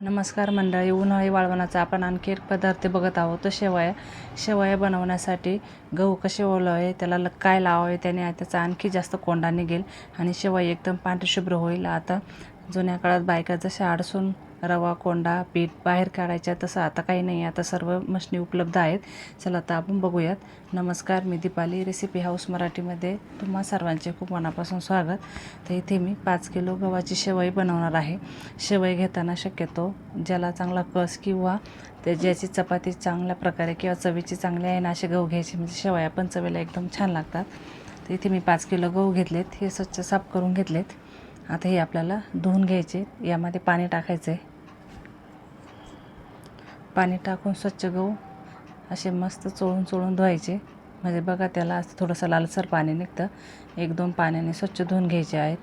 नमस्कार मंडळी उन्हाळी वाळवणाचा. आपण आणखी एक पदार्थ बघत आहोत तर शेवया. शेवया बनवण्यासाठी गहू कसे ओलावे त्याला ल- काय लावावे त्याने त्याचा आणखी जास्त कोंडा निघेल आणि शेवया एकदम पांढरशुभ्र होईल. आता जुन्या काळात बायका जशा आडसून रवा कोंडा पीठ बाहेर काढायच्या तसं आता काही नाही. आता सर्व मशनी उपलब्ध आहेत. चला आता आपण बघूयात. नमस्कार मी दीपाली रेसिपी हाऊस मराठीमध्ये तुम्हा सर्वांचे खूप मनापासून स्वागत. तर इथे मी पाच किलो गव्हाची शेवई बनवणार आहे. शेवई घेताना शक्यतो ज्याला चांगला कस किंवा ते ज्याची चपाती चांगल्या प्रकारे किंवा चवीची चांगली आहे ना असे गहू घ्यायचे. म्हणजे शेवया पण चवीला एकदम छान लागतात. तर इथे मी पाच किलो गहू घेतलेत. हे स्वच्छ साफ करून घेतलेत. आता हे आपल्याला धुवून घ्यायचे. यामध्ये पाणी टाकायचं आहे पाणी टाकून स्वच्छ गहू असे मस्त चोळून चोळून धुवायचे. म्हणजे बघा त्याला असं थोडंसं लालसर पाणी निघतं. एक दोन पाण्याने स्वच्छ धुवून घ्यायचे आहेत.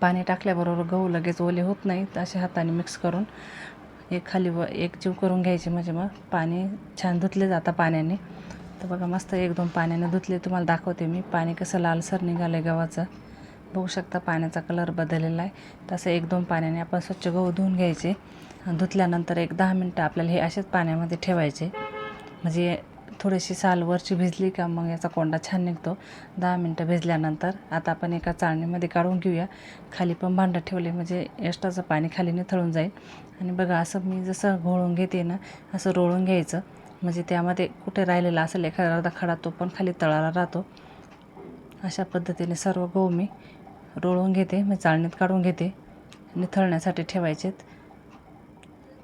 पाणी टाकल्याबरोबर गहू लगेच ओले होत नाहीत असे हाताने मिक्स करून एक खाली व एक जीव करून घ्यायचे. म्हणजे मग पाणी छान धुतले जातं पाण्याने. तर बघा मस्त एक दोन पाण्याने धुतले तुम्हाला दाखवते मी. पाणी कसं लालसर निघालं आहे गव्हाचं. बघू शकता पाण्याचा कलर बदललेला आहे. तसं एक दोन पाण्याने आपण स्वच्छ गहू धुवून घ्यायचे. धुतल्यानंतर एक दहा मिनटं आपल्याला हे असेच पाण्यामध्ये ठेवायचे. म्हणजे थोडीशी साल वरची भिजली का मग याचा कोंडा छान निघतो. दहा मिनटं भिजल्यानंतर आता आपण एका चाळणीमध्ये काढून घेऊया. खाली पण भांडं ठेवले म्हणजे एक्स्ट्राचं पाणी खाली निथळून जाईल. आणि बघा असं मी जसं घोळून घेते ना असं रोळून घ्यायचं. म्हणजे त्यामध्ये कुठे राहिलेला असेल एखादा अर्धा खडा तो पण खाली तळाला राहतो. अशा पद्धतीने सर्व गहू मी रोळून घेते मी चाळणीत काढून घेते निथळण्यासाठी ठेवायचेत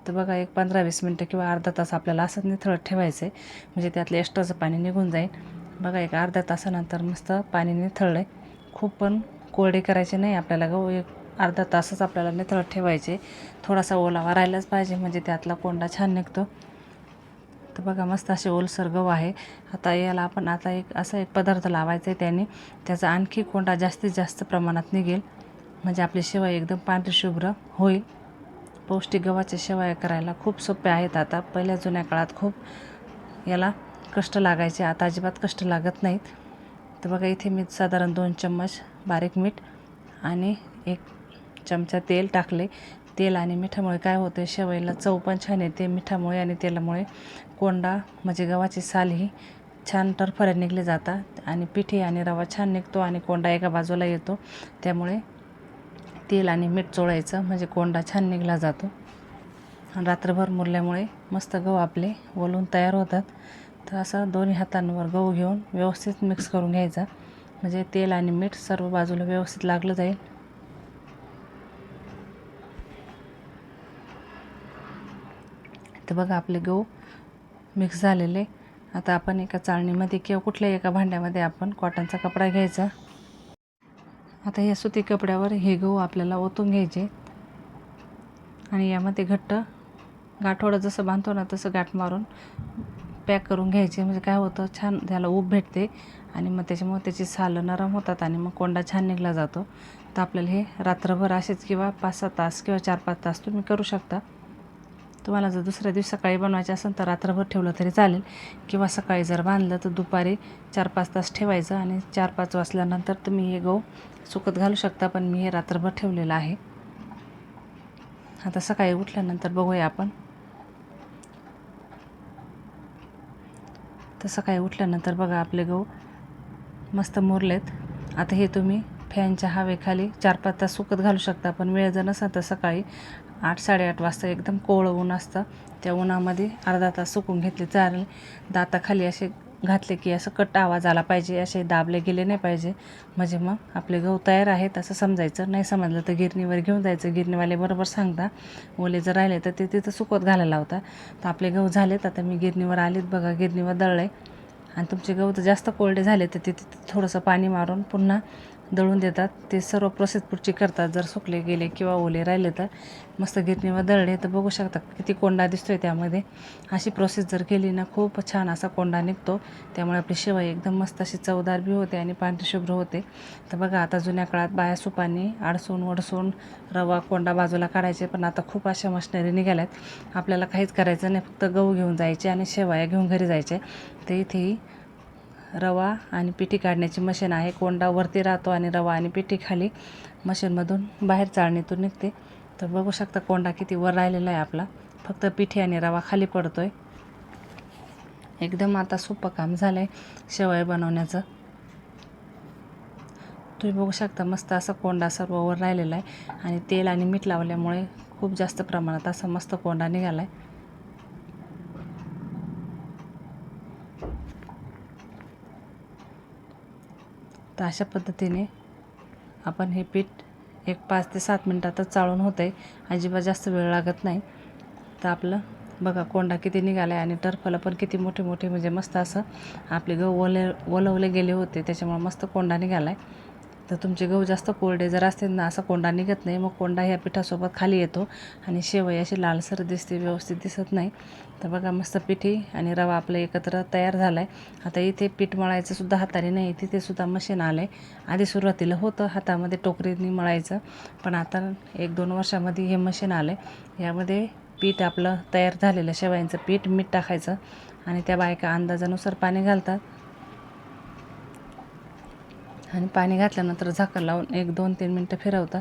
तर बघा एक पंधरा वीस मिनटं किंवा अर्धा तास आपल्याला असंच निथळत ठेवायचं आहे म्हणजे त्यातलं एक्स्ट्राचं पाणी निघून जाईल. बघा एक अर्ध्या तासानंतर मस्त पाणी निथळलं आहे खूप पण कोरडे करायचे नाही आपल्याला. गहू एक अर्धा तासच आपल्याला निथळत ठेवायचे. थोडासा ओलावा राहिलाच पाहिजे म्हणजे त्यातला कोंडा छान निघतो. तर बघा मस्त असे ओलसर गहू आहे. आता याला आपण आता एक असा एक पदार्थ लावायचा आहे त्याने. त्याचा आणखी कोंडा जास्तीत जास्त प्रमाणात निघेल. म्हणजे आपली शेवई एकदम पांढरी शुभ्र होईल. पौष्टिक गव्हाच्या शेवाया करायला खूप सोप्या आहेत आता. पहिल्या जुन्या काळात खूप याला कष्ट लागायचे. आता अजिबात कष्ट लागत नाहीत. तर बघा इथे मी साधारण दोन चम्मच बारीक मीठ आणि एक चमचा तेल टाकले. तेल आणि मिठामुळे काय होतं शेवईला चव पण छान येते मिठामुळे आणि तेलामुळे. कोंडा म्हणजे गव्हाची साल ही छान टरफऱ्या निघले जातात आणि पिठी आणि रवा छान निघतो आणि कोंडा एका बाजूला येतो. त्यामुळे तेल आणि मीठ चोळायचं म्हणजे कोंडा छान निघला जातो. रात्रभर मुरल्यामुळे मस्त गहू आपले वलून तयार होतात. तर असं दोन्ही हातांवर गहू घेऊन व्यवस्थित मिक्स करून घ्यायचा. म्हणजे तेल आणि मीठ सर्व बाजूला व्यवस्थित लागलं जाईल. तर बघा आपले गहू मिक्स झालेले. आता आपण एका चाळणीमध्ये किंवा कुठल्याही एका भांड्यामध्ये आपण कॉटनचा कपडा घ्यायचा. आता या सुती कपड्यावर हे गहू आपल्याला ओतून घ्यायचे. आणि यामध्ये घट्ट गाठोडं जसं बांधतो ना तसं गाठ मारून पॅक करून घ्यायचे. म्हणजे काय होतं छान त्याला ऊब भेटते आणि मग त्याच्यामुळे त्याची सालं नरम होतात आणि मग कोंडा छान निघला जातो. तर आपल्याला हे रात्रभर असेच किंवा पाच सहा तास किंवा चार पाच तास तुम्ही करू शकता. तुम्हाला जर दुसऱ्या दिवशी सकाळी बनवायचे असेल तर रात्रभर ठेवलं तरी चालेल. किंवा सकाळी जर बांधलं तर दुपारी चार पाच तास ठेवायचं आणि चार पाच वाजल्यानंतर तुम्ही हे गहू सुकत घालू शकता पण मी हे रात्रभर ठेवलेलं आहे. आता सकाळी उठल्यानंतर बघूया आपण. तर सकाळी उठल्यानंतर बघा आपले गहू मस्त मुरलेत. आता हे तुम्ही फॅनच्या हवेखाली चार पाच तास सुकत घालू शकता पण वेळ जर नसेल तर सकाळी आठ साडेआठ वाजता एकदम कोवळं ऊन असतं. त्या उन्हामध्ये अर्धा तास सुकून घेतले चालेल. दाताखाली असे घातले की असं कट आवाज आला पाहिजे असे दाबले गेले नाही पाहिजे. म्हणजे मग आपले गहू तयार आहेत असं समजायचं. नाही समजलं तर गिरणीवर घेऊन जायचं. गिरणीवाले बरोबर सांगता. ओले जर राहिले तर ते तिथं सुकत घालायला होता तर आपले गहू झालेत. आता मी गिरणीवर आलीत बघा. गिरणीवर दळले आणि तुमचे गहू तर जास्त कोरडे झाले तर तिथे थोडंसं पाणी मारून पुन्हा दळून देतात. ते सर्व प्रोसेस पुढची करतात. जर सुकले गेले किंवा ओले राहिले तर मस्त गिरणीवर दळले तर बघू शकता किती कोंडा दिसतो आहे त्यामध्ये. अशी प्रोसेस जर केली ना खूप छान असा कोंडा निघतो. त्यामुळे आपली शेवई एकदम मस्त अशी चवदार बी होते आणि पांढरी शुभ्र होते. तर बघा आता जुन्या काळात बाया सुपानी आडसून वडसून रवा कोंडा बाजूला काढायचे. पण आता खूप अशा मशिनरी निघाल्यात. आपल्याला काहीच करायचं नाही. फक्त गहू घेऊन जायचे आणि शेवया घेऊन घरी जायचे. तर इथेही रवा आणि पिठी काढण्याची मशीन आहे. कोंडा वरती राहतो आणि रवा आणि पिठी खाली मशीनमधून बाहेर चाळणीतून निघते. तर बघू शकता कोंडा किती वर राहिलेला आहे आपला. फक्त पिठी आणि रवा खाली पडतो आहे एकदम आता सोपं काम झालं आहे शेवया बनवण्याचं. तुम्ही बघू शकता मस्त असा कोंडा सर्व वर राहिलेला आहे. आणि तेल आणि मीठ लावल्यामुळे खूप जास्त प्रमाणात असा मस्त कोंडा निघाला आहे तर अशा पद्धतीने आपण हे पीठ एक पाच ते सात मिनटातच चाळून होतं आहे अजिबात जास्त वेळ लागत नाही. तर आपलं बघा कोंडा किती निघाला आहे आणि टरफलं पण किती मोठे मोठे म्हणजे मस्त असं आपले गहू ओले ओलवले गेले होते. त्याच्यामुळे मस्त कोंडा निघाला आहे तर तुमचे गहू जास्त कोरडे जर असतील ना असा कोंडा निघत नाही. मग कोंडा ह्या पिठासोबत खाली येतो आणि शेवई अशी लालसर दिसते व्यवस्थित दिसत नाही. तर बघा मस्त पिठी आणि रवा आपलं एकत्र तयार झाला आहे आता इथे पीठ मळायचं सुद्धा हाताने नाही तिथे सुद्धा मशीन आलं आहे आधी सुरुवातीला होतं हातामध्ये टोकरीने मळायचं. पण आता एक दोन वर्षामध्ये हे मशीन आलं आहे यामध्ये पीठ आपलं तयार झालेलं शेवयांचं पीठ मीठ टाकायचं आणि त्या बायका अंदाजानुसार पाणी घालतात. आणि पाणी घातल्यानंतर झाकण लावून एक दोन तीन मिनटं फिरवता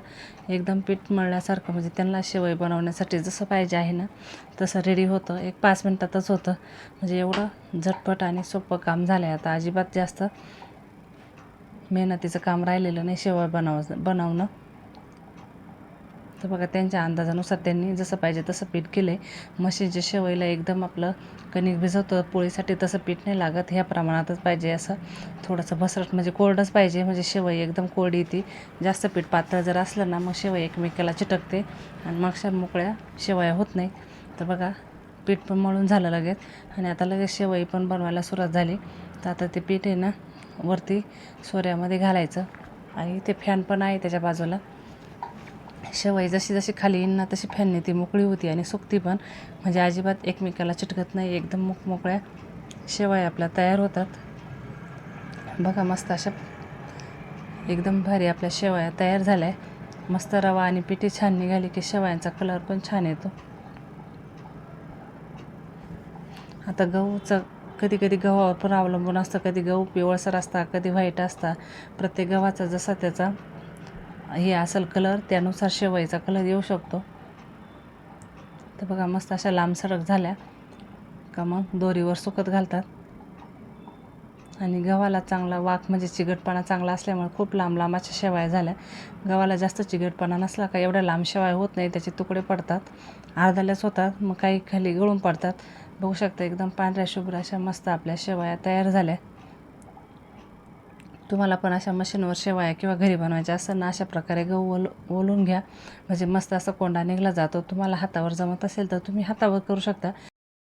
एकदम पीठ मळल्यासारखं म्हणजे त्यांना शेवई बनवण्यासाठी जसं पाहिजे आहे ना तसं रेडी होतं. एक पाच मिनटातच होतं. म्हणजे एवढं झटपट आणि सोपं काम झालं आहे आता अजिबात जास्त मेहनतीचं काम राहिलेलं नाही शेवळ बनव बनवणं. तर बघा त्यांच्या अंदाजानुसार त्यांनी जसं पाहिजे तसं पीठ केलं आहे म्हशीच्या शेवईला एकदम आपलं कणिक भिजवतं पोळीसाठी तसं पीठ नाही लागत ह्या प्रमाणातच पाहिजे असं. थोडंसं भसरट म्हणजे कोरडंच पाहिजे म्हणजे शेवई एकदम कोरडी येते. जास्त पीठ पातळ जर असलं ना मग शेवई एकमेकाला चिटकते आणि मागच्या मोकळ्या शेवया होत नाही. तर बघा पीठ पण मळून झालं लगेच. आणि आता लगेच शेवई पण बनवायला सुरुवात झाली. तर आता ते पीठ आहे ना वरती सोऱ्यामध्ये घालायचं. आणि ते फॅन पण आहे त्याच्या बाजूला. शेवई जशी जशी खाली येईन ना तशी फॅनने ती मोकळी होती आणि सुकती पण. म्हणजे अजिबात एकमेकाला चिटकत नाही एकदम मोकमोकळ्या मोकळ्या आपल्या तयार होतात. बघा मस्त अशा एकदम भारी आपल्या शेवया तयार झाल्या. मस्त रवा आणि पिठी छान निघाली की शेवयांचा कलर पण छान येतो. आता गहूचं कधी कधी गव्हावर पण अवलंबून असतं कधी गहू पिवळसर असता कधी व्हाईट असता. प्रत्येक गव्हाचा जसा त्याचा हे असेल कलर त्यानुसार शेवईचा कलर येऊ शकतो. तर बघा मस्त अशा लांब सडक झाल्या. का मग? दोरीवर सुकत घालतात. आणि गव्हाला चांगला वाक म्हणजे चिगटपणा चांगला असल्यामुळे खूप लांब लांब अशा शेवाया झाल्या. गव्हाला जास्त चिगटपणा नसला का एवढ्या लांब शेवाय होत नाही त्याचे तुकडे पडतात. अर्धाल्याच होतात मग काही खाली गळून पडतात. बघू शकता एकदम पांढऱ्या शुभ्र अशा मस्त आपल्या शेवया तयार झाल्या. तुम्हाला पण अशा मशीनवर शेवाया किंवा घरी बनवायच्या असं ना अशा प्रकारे गहू ओल ओलून घ्या. म्हणजे मस्त असा कोंडा निघला जातो. तुम्हाला हातावर जमत असेल तर तुम्ही हातावर करू शकता.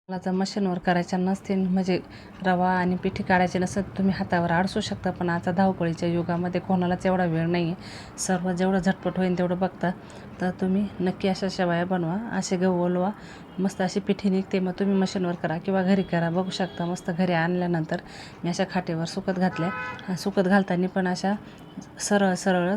मला जर मशीनवर करायच्या नसतील म्हणजे रवा आणि पिठी काढायची नसेल तुम्ही हातावर आडसू शकता. पण आता धावपळीच्या युगामध्ये कोणालाच एवढा वेळ नाही आहे सर्व जेवढं झटपट होईल तेवढं बघता. तर तुम्ही नक्की अशा शेवया बनवा असे गहू ओलवा मस्त अशी पिठी निघते मग तुम्ही मशीनवर करा किंवा घरी करा. बघू शकता मस्त घरी आणल्यानंतर मी अशा खाटेवर सुकत घातल्या. सुकत घालताना पण अशा सरळ सरळ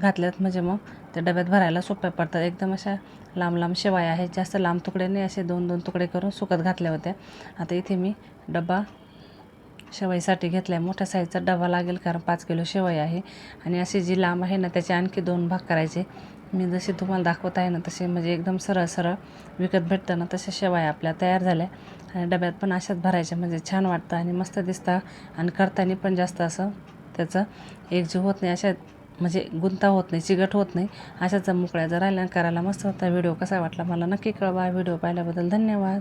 घातल्यात म्हणजे मग त्या डब्यात भरायला सोप्या पडतात. एकदम अशा लांब लांब शिवाय आहेत. जास्त लांब तुकडे नाही असे दोन दोन तुकडे करून सुकत घातल्या होत्या. आता इथे मी डबा शेवाईसाठी घेतला आहे मोठ्या साईजचा डबा लागेल कारण पाच किलो शेवई आहे. आणि अशी जी लांब आहे ना त्याचे आणखी दोन भाग करायचे. मी जसे तुम्हाला दाखवत आहे ना तसे म्हणजे एकदम सरळ सरळ विकत भेटतं ना तशा शेवाया आपल्या तयार झाल्या. आणि डब्यात पण अशाच भरायच्या. म्हणजे छान वाटतं आणि मस्त दिसतं. आणि करताना पण जास्त असं त्याचं एकजीव होत नाही. अशा म्हणजे गुंता होत नाही चिगट होत नाही अशाच मोकळ्या जर राहिल्या करायला मस्त होता. व्हिडिओ कसा वाटला मला नक्की कळवा. व्हिडिओ पाहिल्याबद्दल धन्यवाद.